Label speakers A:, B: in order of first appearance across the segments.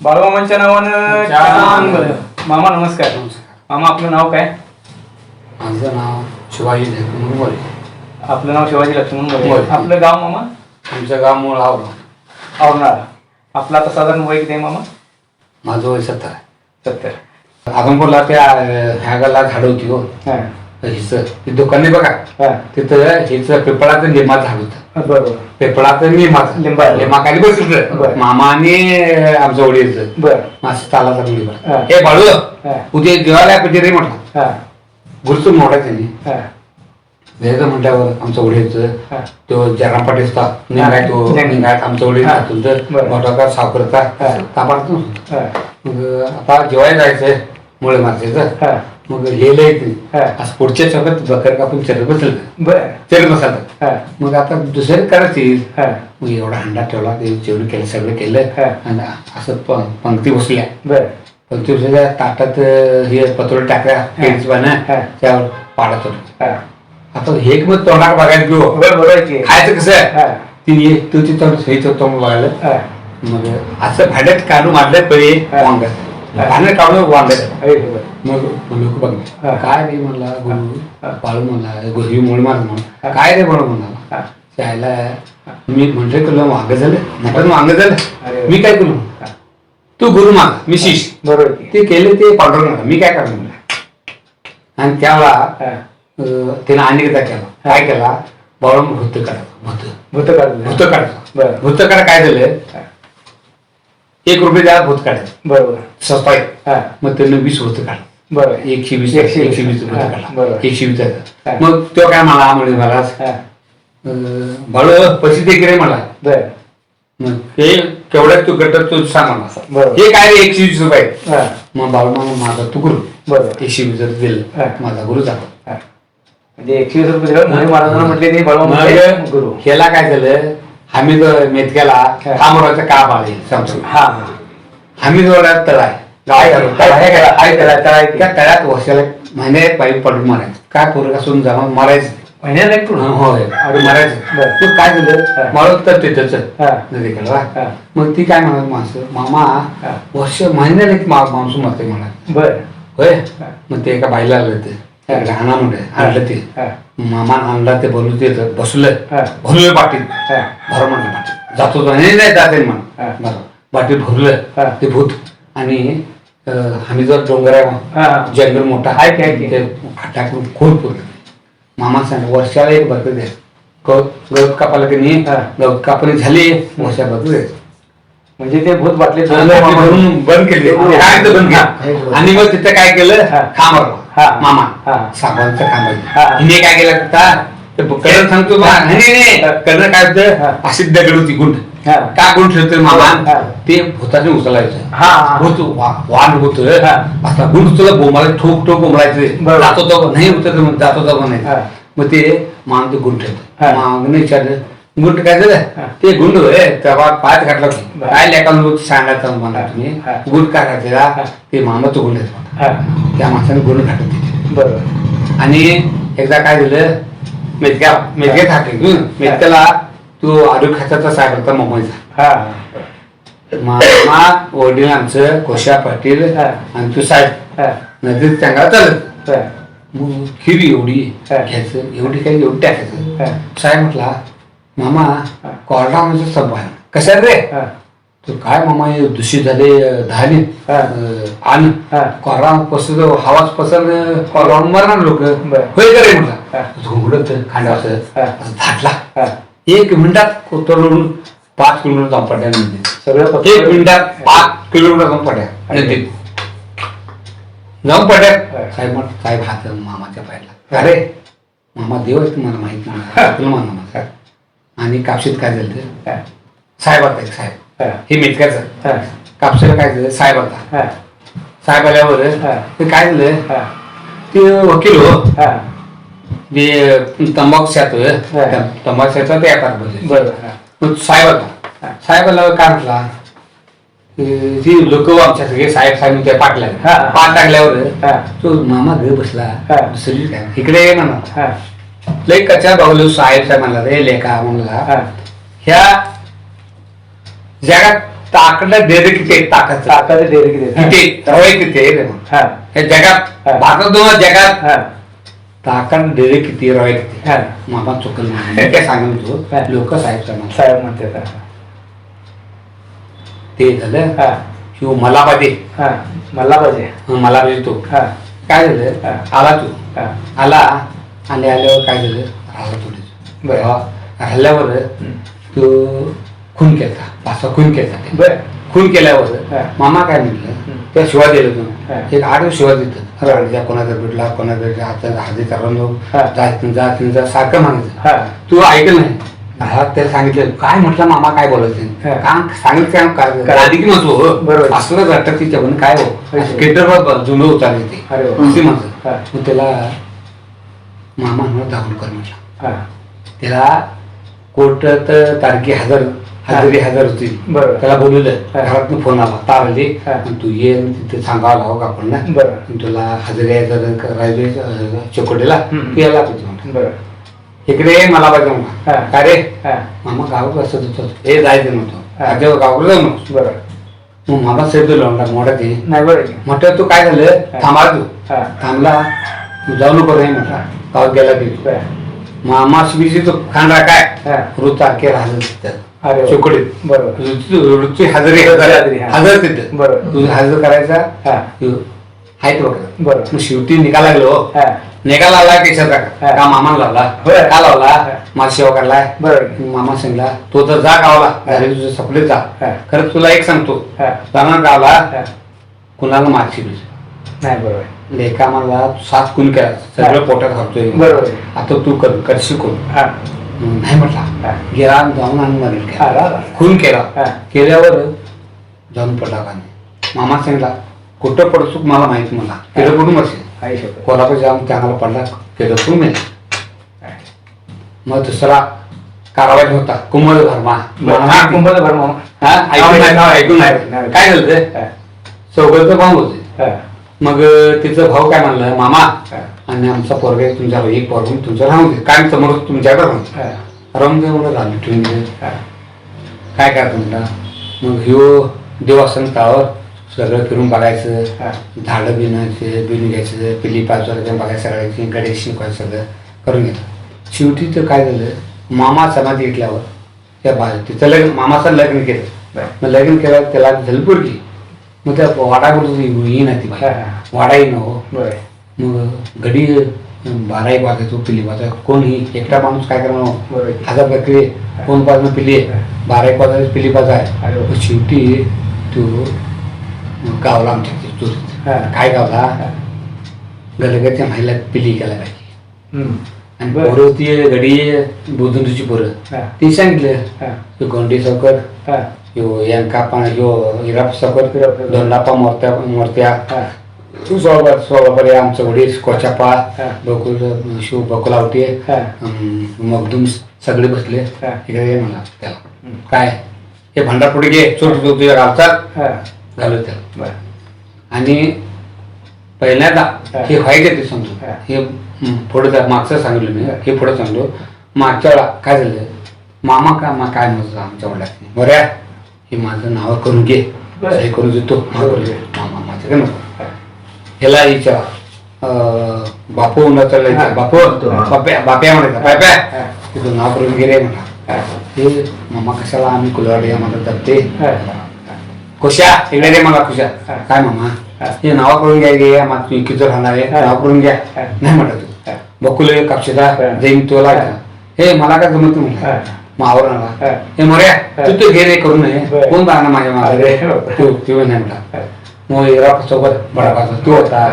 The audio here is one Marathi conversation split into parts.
A: बाळूमामांच्या नावानं. मामा नमस्कार. मामा आपलं नाव काय?
B: माझं नाव शिवाजी लक्ष्मण मोरे
A: आपलं नाव शिवाजी लक्ष्मण मोरे
B: मोरे.
A: आपलं गाव मामा?
B: आमचं गाव मूळ आवडं
A: औरणाळा आपलं आता साधारण वय किती आहे मामा?
B: माझं वय सत्तर.
A: सत्तर.
B: आगमपूरला त्या ह्या गाला झाड होती हो.
A: हा.
B: हिचं ते दुकान नाही बघा.
A: हा.
B: तिथं हिचं पिपळाचं लिंबा झाड होतं
A: बरोबर.
B: पिपळाचं लिंबा
A: लिंबा.
B: लिंबा खाली
A: बरं.
B: बसलं मामा आणि आमचं वडीलचं
A: बर.
B: मासे तालाचा मुलीवर
A: हा.
B: हे बाळू
A: हा.
B: उद्या जेवायला पाहिजे रे म्हटलं.
A: हा.
B: गुरुचं मोठा त्यांनी
A: हा.
B: द्यायचं म्हटल्यावर आमचं वडीलचं
A: हा.
B: तो जरा पाटीलचा निघाय तो. निघाय आमचं वडील
A: हा.
B: तुमचं
A: बरं.
B: मोठा सावकरचा.
A: हा.
B: तापाडतो
A: हा.
B: मग आता जेवायला जायचंय. मुळे
A: हा.
B: मग हे लयत
A: हा.
B: आज पुढच्या चौकात बकर कापून चरत बसलं.
A: बर.
B: चरत बसायचं
A: हा.
B: मग आता दुसरं करायची
A: हा.
B: मग एवढा हंडा ठेवला ते जेवण केलं सगळं केलं.
A: हा.
B: आणि असं पंक्ती बसल्या.
A: बर.
B: पंक्ती बसल्या ताटात हे पत्रोळ टाकल्या. त्यावर पाडत होतं. आता हे मग तोंडात बघायला घेऊ
A: की.
B: खायचं कसं? ती ये तू तिथं सहीचं तोंड बघायला मग असं भांड्यात काढून मारलं पहिले. वांग. भांड्यात काढून मग लोक बघ. काय रे? म्हणला गुरु. बाळू म्हणला. गुरु मुळे मार म्हणून. काय रे म्हणून म्हणला. त्याला मी म्हटलं तुला वांग झालं? वांग
A: अरे.
B: झालं? मी काय करू. तू गुरु माग मी शिष
A: बरोबर.
B: ते केले ते पांढर नका मी काय करणार म्हणलं? आणि त्यावेळा त्यानं अनेकदा केला. काय केला? बाळू भूत काढा भूत.
A: भूत काढलं.
B: भूत
A: बरं.
B: भूत काढा काय झालं. एक रुपये द्या भूत काढायचं
A: बरोबर. हा.
B: मग त्यानं वीस भूत काढलं.
A: बरोबर
B: एकशे वीस
A: एकशे.
B: एकशे वीस रुपये
A: हा,
B: काढला
A: बरोबर.
B: एकशे वीस
A: हा.
B: आहे. मग तो काय मला म्हणे मला
A: हा
B: अं, बाळू पैसे दे की रे मला
A: बर
B: मग हे केवढ्यात तू गट तू सांग मला
A: बरोबर.
B: हे काय रे एकशे वीस रुपये
A: हा
B: मग बाळू मग माझा तू गुरु
A: बरोबर
B: एकशे वीस रुपये
A: हा.
B: दिलं माझा गुरु झाला
A: हा. म्हणजे एकशे वीस रुपये दिलं महाराजांना म्हटले ते बळवा
B: मग
A: गुरु
B: ह्याला काय झालं हमीद मेतक्याला
A: हा.
B: कामराचं का बाळे समजून
A: हा
B: वरात तळ आहे
A: काय? त्याला
B: त्या तळ्यात वर्षाला महिने पाईप पडून मारायचं काय पोरगा सोडून जमा मारायचं
A: महिन्याला एक टूर
B: होय
A: अरे
B: मारायचं
A: बरं.
B: मग काय. झालं मारत तर तिथंच
A: हा.
B: नदीकडे वा.
A: हा.
B: मग ती काय म्हणत माणसं मामा
A: हा.
B: वर्ष महिन्याला एक मा- माणूस मरते मला
A: बर
B: होय
A: हा.
B: मग ते एका बाईला आलं ते. राहणार म्हणजे आणलं ते
A: हा.
B: मामा आणला ते बोलू ते बसलं
A: हा.
B: भरलं पाटील
A: हा.
B: भर म्हणलं पाटील जातो तो नाही नाही जाते म्हण
A: हा.
B: बरं पाटील भरलं
A: हा.
B: ते भूत आणि आम्ही जर डोंगर
A: हा.
B: जंगल मोठा
A: आहे की, की.
B: टाकून खूप पुरलं मामा सांग वर्षाला एक बरकत द्या गवत कापायला की नाही
A: हा.
B: गवत कापणी झाली वर्षा बरकत द्यायचं
A: म्हणजे ते भूत बाटले
B: बंद केले
A: हो.
B: काय ते बंद
A: हा.
B: केलं आणि मग तिथं काय केलं
A: हा.
B: खांबर
A: हा.
B: मामा
A: हा. हा.
B: खांबर हिने काय केलं कलर सांगतो कलर काय
A: हा.
B: होतं अशी दगड होती गुंड
A: हा.
B: का गुंड ठेवतो मामा. ते भूताने उचलायचं. भूत वा- वाण होत. आता गुंड तुला बोमाला ठोक ठोक बोमलायचं. जातो तो नाही उतरत मग जातो तो नाही. मग ते मान ते गुंड ठेवतो. मागणे विचारलं गुंड काय झालं. ते गुंड होय तेव्हा पायात घातला. काय लेखाला सांगायचं म्हणा तुम्ही. गुंड काय घातलेला. ते मामाचं गुंड आहे
A: हा
B: त्या माणसाने गुंड घातलं तिथे
A: बरोबर
B: आणि एकदा काय झालं मेतक्या मेतक्या थाकले मेतक्याला तू आडू खात्याचा साहेबाचा मोबाईलचा
A: हा.
B: मामा वडील आमचं कोशा पाटील
A: हा.
B: आणि तू साहेब.
A: हा.
B: नदीत चांगला चालत.
A: हा.
B: मग खीर एवढी
A: हा.
B: घ्यायचं एवढी काही एवढी टाकायचं.
A: हा.
B: साहेब म्हटला मामा
A: हा.
B: कोरडा म्हणजे सब आहे कशा रे?
A: हा.
B: तो काय मामा हे दूषित झाले धाने
A: हा.
B: आण
A: हा.
B: कोरा पसर हवाच पसर कोरडा मरणार लोक.
A: बरं.
B: होय का रे?
A: हा.
B: म्हटला झोंगडत खांडावं
A: हा.
B: असं धाटला
A: हा.
B: एक मिनिटात कोतरून पाच किलोमीटर जाऊन पड्या नदीत
A: सगळं फक्त-
B: एक मिनिटात पाच किलोमीटर जाऊन पड्या. नदीत जाऊन पड्या.
A: हा.
B: साहेब म्हण साहेब हात मामाच्या पायाला. अरे मामा देव आहे तुम्हाला माहीत नाही. तुला मामा काय आणि कापशीत काय झालं ते?
A: हा,
B: साहेब आता एक साहेब.
A: हा,
B: हे मेटक्याचं
A: हा,
B: कापशीला काय झालं? साहेब आता.
A: हा,
B: साहेब आल्यावर. ते काय झालं?
A: हा,
B: ते वकील हो.
A: हा.
B: तंबाखू शात. तंबाखू शात ते बोलले
A: बरोबर
B: साहेब आला साहेब आल्यावर काय म्हटला? ती लोक आमच्या सगळे साहेब साहेब त्या पाटल्या. पाठ टाकल्यावर तो मामा घरी बसला. दुसरी इकडे ये
A: हा,
B: लई कच्च्या बागलो साहेब साहेब म्हणला रे लेखा म्हणला. ह्या जगात ताकद दे रे किती ताकद?
A: ताकाचे डेरे किती?
B: किती? किती जगात दोन जगात
A: हा,
B: ताकद दे रे किती किती
A: हा.
B: मामा चुकल नाही काय
A: हा.
B: लोक साहेब म्हणतात.
A: साहेब म्हणते हा,
B: ते झालं
A: हा,
B: किंवा मला पाहिजे
A: हा. मला पाहिजे
B: मला पाहिजे तो
A: हा,
B: काय झालं
A: हा.
B: आला तू
A: हा,
B: आला आणि आल्यावर काय झालं राहिला थोडी
A: बरं.
B: राहिल्यावर. तो खून केला पाच सहा खून केला.
A: बर
B: खून केल्यावर
A: हा.
B: मामा काय म्हटलं. त्या शिवा दिलं
A: हा.
B: तुम्ही एक आठ दिवस शिवा देतात. राणीच्या कोणाचा भेटला कोणाचा आता हाती करून
A: हा.
B: जायचं जा तिथं जा सारखं म्हणायचं.
A: हा.
B: तू ऐकलं नाही. हा त्याला सांगितलं काय म्हटलं मामा काय बोलायचं
A: हा.
B: काम सांगितलं काय? की म्हणतो हो.
A: बरोबर.
B: असलं वाटतं की त्यावर काय हो. केटर जुनं उचारले ते
A: हा.
B: म्हणतो मग त्याला मामा म्हणून दाखल कर म्हटलं.
A: हा.
B: त्याला कोर्टात तारखे हजर हजेरी हजर होती.
A: बरोबर.
B: त्याला बोलवलं
A: हा.
B: घरातून फोन आला. तार आली.
A: हा.
B: आणि तू ये तिथे सांगावं लागू आपण ना. आणि तुला हजेरी हजर करायचे चकोटीला. तू यायला म्हणलं.
A: बरं
B: इकडे मला पाहिजे
A: हा.
B: म्हणा काय रे?
A: हा.
B: मामा गावात बसत होतो. हे जायचं नव्हतं.
A: हा.
B: आता गावाकडे जाऊ नको
A: बरं
B: मग मामा साहेब लावला मोठा ते.
A: नाही बरं की?
B: म्हटलं तू काय झालं?
A: हा.
B: थांबा तू.
A: हा.
B: थांबला. तू जाऊ नको रे म्हटला. गावात गेला की.
A: बरं
B: मामा शिबीची तो खांडा काय?
A: हा.
B: वृत्तारखे राहिलं तिथं
A: अरे.
B: चोकडीत
A: बरोबर.
B: वृत्ती हजेरी
A: हजेरी, हा.
B: हजर तिथं.
A: बरोबर.
B: तुझं हजर करायचा.
A: हा.
B: हायत बघ.
A: बरोबर.
B: मग शेवटी निघाला लागलो.
A: हा.
B: निघाला लावला केशाचा
A: हा.
B: का मामा लावला?
A: होय.
B: का लावला?
A: हा.
B: माझा सेवा करलाय
A: बरोबर.
B: मामा सांगला तो तर जा गावाला. घरी तुझं सपले जा.
A: हा.
B: खरं तुला एक सांगतो.
A: हा.
B: जाणार गावाला
A: हा.
B: कुणाला मारशी तुझं?
A: नाही बरोबर.
B: लेखा मला सात केला. सगळं पोटात घालतोय.
A: बरोबर.
B: आता तू कर करशी कोण?
A: हा.
B: नाही म्हटला. गेला जाऊन आणि मरेल
A: रा, रा.
B: खून केला. केल्यावर जाऊन पडला का नाही मामा सांगितला कुठं पडतो मला माहीत मला. केलं कुठून असेल कोल्हापूर जाऊन चांगला पडला. केलं कुठून मिळेल मग दुसरा कारवाई होता कुंभल भरमा
A: कुंभाचा भर मामा
B: हा, ऐकून नाही काय झालं ते? चौघांचं भाऊ होते. मग तिचं भाऊ काय म्हणलं? मामा. आणि आमचा पोरगा आहे तुमच्या एक पोरगा तुमचं राहून दे काय समोर तुमच्याकडे राहून? राहून झालं ठेवून दे
A: हा.
B: काय करतो म्हणला मग ह्यो देवासन तळावर सगळं फिरून बघायचं. झाडं बिनायचे बिन घ्यायचं पिली पाचवायचं बघायचं सगळ्याची गणेश शिकवायचं सगळं करून घेतलं शेवटी तर काय झालं? मामा समाधी घेतल्यावर त्या बा तिचं लग्न मामाचं लग्न केलं. मग लग्न केलं त्याला झलपुरली मग त्या वाडा बोलतो येई ना ती. वाडा येईन हो. मग घडी बारा एक वाजायचो पिली वाजा कोण ही एकटा माणूस काय करणार. हजार बकरी कोण पाजणं पिली बारा एक वाजायची पिली पाजा
A: अरे
B: आहे
A: वा.
B: मग शेवटी तू गावला आमच्या चोरीत. काय गावला. गलगच्या महिला पिली केला पाहिजे. आणि. पोरं होती गडी बोधूंची पोरं. ती सांगितलं गोंडी सावकर ह्यो यांका पण ह्यो हिराप सावकर. दोंडापा मोरत्या मोरत्या सोबत सोबत आमचं वडील कोचापा. बकुल शिव बकुलावटी. मगदूम सगळे बसले. इकडे ये म्हणा त्याला. काय? हे भंडारपुढे घे. चोट तू तुझ्या गावचा
A: हा.
B: घालू त्याला. आणि पहिल्यांदा
A: हा.
B: व्हायचं ते सांगतो
A: हा.
B: पुढे मागचं सांगितलं मी.
A: हा.
B: पुढे सांगतो. मागच्या वेळा काय झालं? मामा का मा काय म्हणत आमच्या वडिलांनी? बऱ्या हे माझं नाव करून घे. हे करून देतो. घे. मामा माझं काय नको ह्याला विचारा बापू म्हणलं तर
A: हा.
B: बापू
A: हा.
B: बाप्या बाप्या म्हणायचा
A: हा.
B: बाप्या तुझं नाव करून रे म्हणा
A: हा.
B: हे मामा कशाला आम्ही कुलवाडी दबते
A: हा.
B: खुशा इकडे रे मला खुशा
A: हा.
B: काय मामा
A: हा.
B: हे नाव करून घ्या गे आम्हाला तू इकडचं राहणार आहे
A: हा.
B: नाव करून घ्या
A: हा.
B: नाही म्हटलं तू
A: हा.
B: बकुले कापशेदा
A: हा.
B: जैन तुला
A: हा.
B: हे मला काय जमत
A: हा.
B: म्हटलं मावर आला
A: हा.
B: हे मोऱ्या
A: हा.
B: तू तू घे रे करू नये. कोण राहणार माझ्या
A: अरे बापरे.
B: तू तू नाही
A: हा.
B: हिरा सोबत बडापाचा तू होता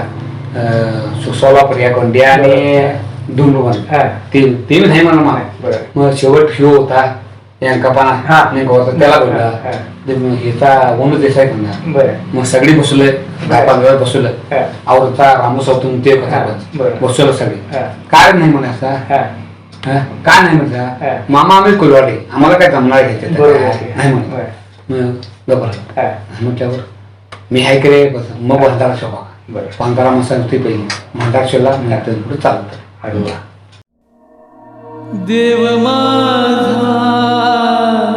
B: सोलापूर या गोंडिया आणि डुंडुबन
A: हा.
B: ते ते नाही म्हणा मला. मग शेवट ह्यो होता यांकापाना
A: हा.
B: नाही गोवाचा त्याला
A: हा.
B: बोलला ह्याचा वनू देसाई
A: बरं
B: मग सगळी बसवलंय दहा पंधरा बसवलं
A: हा.
B: आवडता रामू सावतून ते
A: हा, बरं.
B: बसवलं सगळे
A: हा.
B: काय नाही म्हणायचा
A: हा
B: हा? काय नाही
A: हा.
B: म्हणता मामा आम्ही कुलवाडे आम्हाला काय जमणार घ्यायचे
A: बरोबर.
B: नाही म्हणत
A: बरं.
B: मग
A: हा
B: म्हटल्यावर मी हाय करे मग भंडारा शोभा.
A: बरं.
B: भंडारा मसा ती पहिली. भंडारा शोला नंतर पुढे चालत.
A: अरे
C: देव माझा